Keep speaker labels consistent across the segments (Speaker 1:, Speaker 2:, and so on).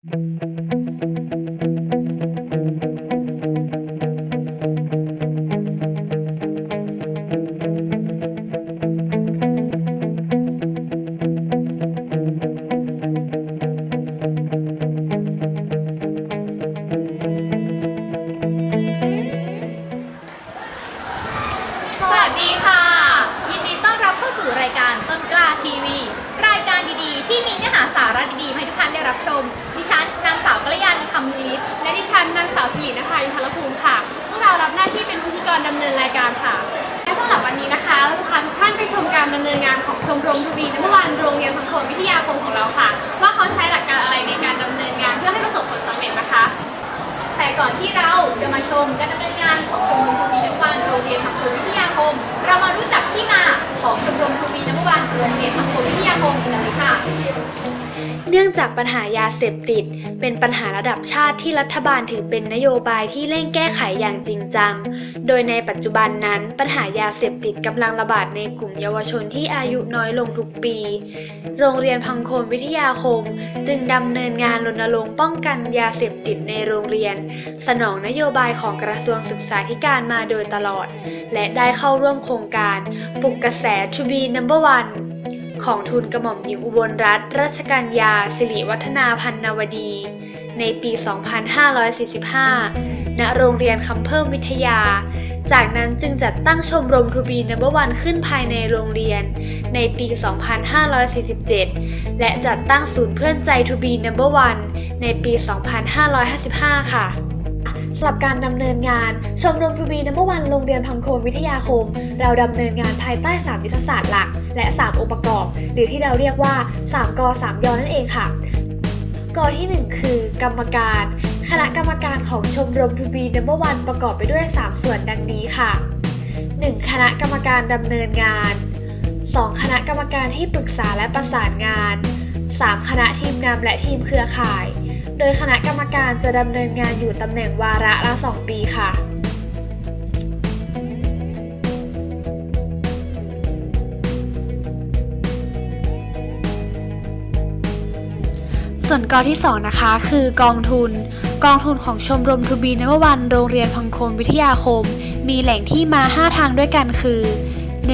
Speaker 1: สวัสดีค่ะ ยินดีต้อนรับเข้าสู่รายการต้นกล้าทีวีายการดีๆ ที่มีเนื้อหาสาระดีๆ ให้ทุกท่านได้รับชม ดิฉันนางสาวกัลยันคำลิศ
Speaker 2: และดิฉันนางสาวสิรินภาอินทรภูมิค่ะ พวกเรารับหน้าที่เป็นพิธีกรดำเนินรายการค่ะ และสำหรับวันนี้นะคะเราจะพาทุกท่านไปชมการดำเนินงานของชมรมทูบีน้ำวันโรงเรียนพังคนวิทยาคมของเราค่ะ ว่าเขาใช้หลักการอะไรในการดำเนินงานเพื่อให้ประสบผลสำเร็จนะคะ
Speaker 1: แต่ก่อนที่เราจะมาชมการดำเนินงานของชมรมทูบีน้ำวันโรงเรียนพังคนวิทยาคม เรามารู้จักที่มา ของชมรมทูบีน้ำมันโรงเรียนพังโคนวิทยาคมกันเลยค่ะ
Speaker 3: เนื่องจากปัญหายาเสพติด เป็นปัญหาระดับชาติที่รัฐบาลถือเป็นนโยบายที่เร่งแก้ไขอย่างจริงจัง โดยในปัจจุบันนั้นปัญหายาเสพติดกำลังระบาดในกลุ่มเยาวชนที่อายุน้อยลงทุกปี โรงเรียนพังโคนวิทยาคม จึงดำเนินงานรณรงค์ป้องกันยาเสพติดในโรงเรียน สนองนโยบายของกระทรวงศึกษาธิการมาโดยตลอด และได้เข้าร่วมโครงการปลุกกระแส To be number one ของทุนกระหม่อมหญิงอุบลรัตนราชกัญญาสิริวัฒนาพันนวดี ในปี 2545 ณ โรงเรียนคำเพิ่มวิทยา จากนั้นจึงจัดตั้งชมรมทูบีนัมเบอร์วันขึ้นภายในโรงเรียน ในปี 2547 และจัดตั้งศูนย์เพื่อนใจทูบีนัมเบอร์วันในปี 2555 ค่ะ สำหรับการดำเนินงาน ชมรมทูบีนัมเบอร์วันโรงเรียนพังโคนวิทยาคม เราดำเนินงานภายใต้ 3 ยุทธศาสตร์หลัก และ 3 องค์ประกอบ หรือที่เราเรียกว่า 3ก3ยอนั่นเองค่ะกอที่ 1 คือกรรมการ คณะกรรมการของชมรมทูบีนัมเบอร์วันประกอบไปด้วย 3 ส่วนดังนี้ค่ะ 1. คณะกรรมการดำเนินงาน 2. คณะกรรมการที่ปรึกษาและประสานงาน 3. คณะทีมนำและทีมเครือข่าย โดยคณะกรรมการจะดำเนินงานอยู่ตำแหน่งวาระละ 2 ปีค่ะส่วนกอที่ 2 นะคะคือกองทุน กองทุนของชมรมทูบีนววันโรงเรียนพังโคนวิทยาคม มีแหล่งที่มา 5 ทางด้วยกันคือ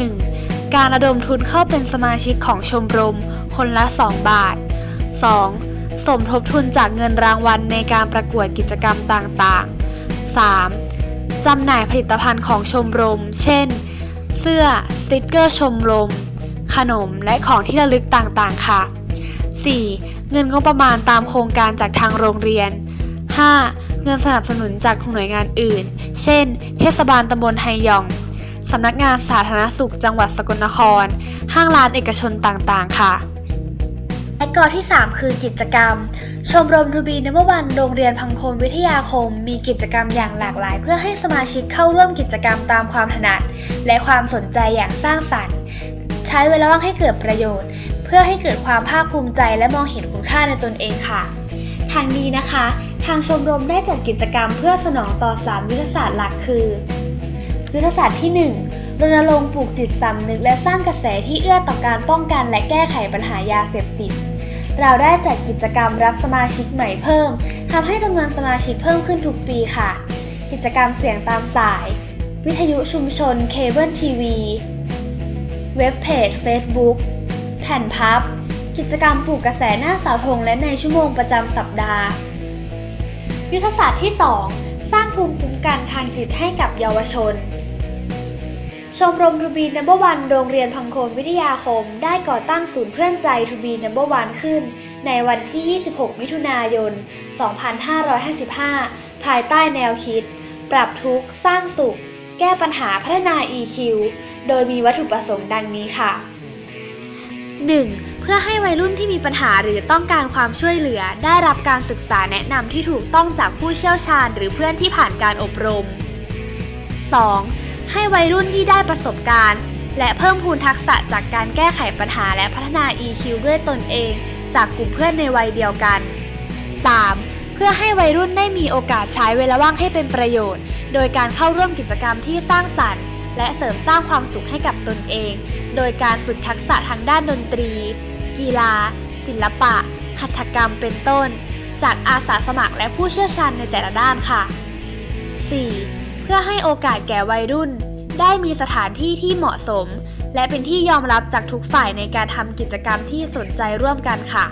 Speaker 3: 1. การระดมทุนเข้าเป็นสมาชิกของชมรม คนละ 2 บาท 2. สมทบทุนจากเงินรางวัลในการประกวดกิจกรรมต่างๆ 3. จำหน่ายผลิตภัณฑ์ของชมรม เช่น เสื้อ สติกเกอร์ชมรม ขนม และของที่ระลึกต่างๆ ค่ะ 4. เงินงบประมาณตามโครงการจากทางโรงเรียน 5. เงินสนับสนุนจากหน่วยงานอื่น เช่น เทศบาลตำบลไฮยอง สำนักงานสาธารณสุขจังหวัดสกลนคร ห้างร้านเอกชนต่างๆ ค่ะ และกอที่ 3 คือกิจกรรม ชมรมทูบีนัมวันโรงเรียนพังคนวิทยาคม มีกิจกรรมอย่างหลากหลาย เพื่อให้สมาชิกเข้าร่วมกิจกรรมตามความถนัด และความสนใจอย่างสร้างสรรค์ ใช้เวลาว่างให้เกิดประโยชน์ เพื่อให้เกิดความภาคภูมิใจและมองเห็นคุณค่าในตนเองค่ะ ทางนี้นะคะ ทางชมรมได้จัดกิจกรรมเพื่อสนองต่อ3ยุทธศาสตร์หลักคือ ยุทธศาสตร์ที่ 1 รณรงค์ปลูกจิตสำนึกและสร้างกระแสที่เอื้อต่อการป้องกันและแก้ไขปัญหายาเสพติด เราได้จัดกิจกรรมรับสมาชิกใหม่เพิ่มทำให้จำนวนสมาชิกเพิ่มขึ้นทุกปีค่ะ กิจกรรมเสียงตามสาย วิทยุชุมชนเคเบิลทีวีเว็บเพจ Facebook แผ่นพับ กิจกรรมปลูกกระแสหน้าเสาธงและในชั่วโมงประจำสัปดาห์ ยุทธศาสตร์ที่ 2 สร้างภูมิคุ้มกันทางจิตให้กับเยาวชน ชมรมทูบีนัมเบอร์วันโรงเรียนพังโคนวิทยาคม ได้ก่อตั้งศูนย์เพื่อนใจทูบีนัมเบอร์วันขึ้น ในวันที่ 26 มิถุนายน 2555 ภายใต้แนวคิด ปรับทุกข์ สร้างสุข แก้ปัญหาพัฒนา EQ โดยมีวัตถุประสงค์ดังนี้ค่ะ 1. เพื่อให้วัยรุ่นที่มีปัญหาหรือต้องการความช่วยเหลือ ได้รับการศึกษาแนะนำที่ถูกต้องจากผู้เชี่ยวชาญ หรือเพื่อนที่ผ่านการอบรม 2. ให้วัยรุ่นที่ได้ประสบการณ์ และเพิ่มพูนทักษะจากการแก้ไขปัญหาและพัฒนา EQ ด้วยตนเอง จากกลุ่มเพื่อนในวัยเดียวกัน 3. เพื่อให้วัยรุ่นได้มีโอกาสใช้เวลาว่างให้เป็นประโยชน์ โดยการเข้าร่วมกิจกรรมที่สร้างสรรค์ และเสริมสร้างความสุขให้กับตนเอง โดยการฝึกทักษะทางด้านดนตรี กีฬา ศิลปะ หัตถกรรมเป็นต้น จากอาสาสมัครและผู้เชี่ยวชาญในแต่ละด้านค่ะ 4. เพื่อให้โอกาสแก่วัยรุ่น ได้มีสถานที่ที่เหมาะสม และเป็นที่ยอมรับจากทุกฝ่ายในการทำกิจกรรมที่สนใจร่วมกันค่ะ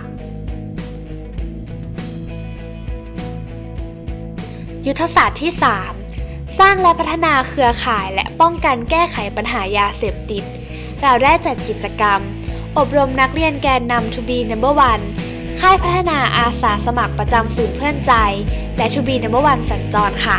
Speaker 3: ยุทธศาสตร์ที่ 3 สร้างและพัฒนาเครือข่ายและป้องกันแก้ไขปัญหายาเสพติด เราได้จัดกิจกรรม อบรมนักเรียนแกนนำ To be number one ค่ายพัฒนาอาสาสมัครประจำศูนย์เพื่อนใจ และ To be number one สัญจรค่ะ